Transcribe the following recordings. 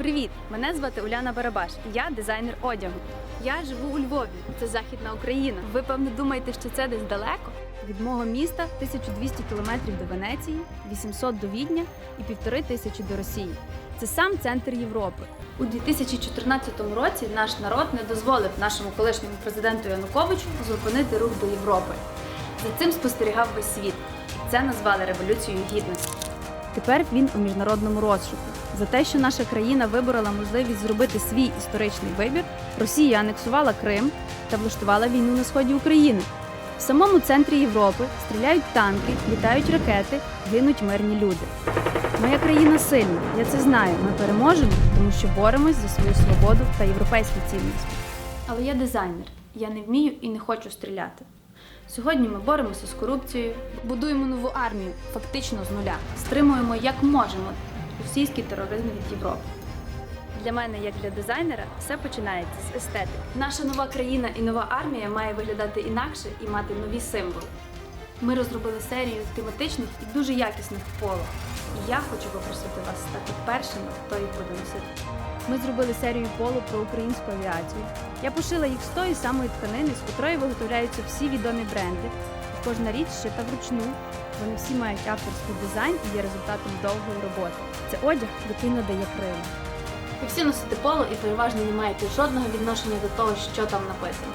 Привіт! Мене звати Уляна Барабаш. Я дизайнер одягу. Я живу у Львові. Це Західна Україна. Ви певно думаєте, що це десь далеко? Від мого міста 1200 кілометрів до Венеції, 800 до Відня і півтори тисячі до Росії. Це сам центр Європи. У 2014 році наш народ не дозволив нашому колишньому президенту Януковичу зупинити рух до Європи. За цим спостерігав весь світ. Це назвали революцією гідності. Тепер він у міжнародному розшуку. За те, що наша країна виборола можливість зробити свій історичний вибір, Росія анексувала Крим та влаштувала війну на сході України. В самому центрі Європи стріляють танки, літають ракети, гинуть мирні люди. Моя країна сильна, я це знаю. Ми переможемо, тому що боремось за свою свободу та європейські цінності. Але я дизайнер, я не вмію і не хочу стріляти. Сьогодні ми боремося з корупцією, будуємо нову армію, фактично з нуля, стримуємо як можемо російський тероризм від Європи. Для мене, як для дизайнера, все починається з естетики. Наша нова країна і нова армія має виглядати інакше і мати нові символи. Ми розробили серію тематичних і дуже якісних поло. І я хочу попросити вас стати першими, хто їх буде носити. Ми зробили серію поло про українську авіацію. Я пошила їх з тої самої тканини, з котрої виготовляються всі відомі бренди. Кожна річ шита вручну. Вони всі мають авторський дизайн і є результатом довгої роботи. Це одяг, який надає крила. Ви всі носите поло і переважно не маєте жодного відношення до того, що там написано.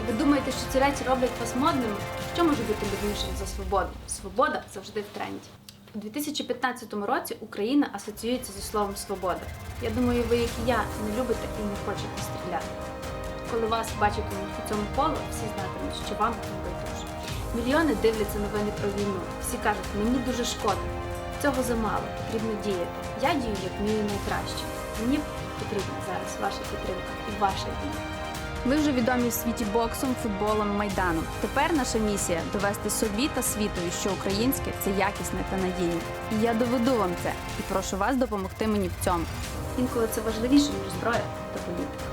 І ви думаєте, що ці речі роблять вас модними? Що може бути дивнішим за свободу? Свобода завжди в тренді. У 2015 році Україна асоціюється зі словом свобода. Я думаю, ви, як і я, не любите і не хочете стріляти. Коли вас бачитимуть у цьому поло, всі знатимуть, що вам не байдуже. Мільйони дивляться новини про війну. Всі кажуть, мені дуже шкода. Цього замало, потрібно діяти. Я дію як вмію найкраще. Мені потрібна зараз ваша підтримка і ваша дія. Ви вже відомі в світі боксом, футболом, майданом. Тепер наша місія довести собі та світові, що українське це якісне та надійне. І я доведу вам це і прошу вас допомогти мені в цьому. Інколи це важливіше, ніж зброя та політика.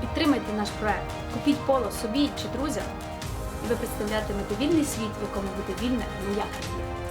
Підтримайте наш проект, купіть поло собі чи друзям, ви представлятимете вільний світ, в якому буде моя країна.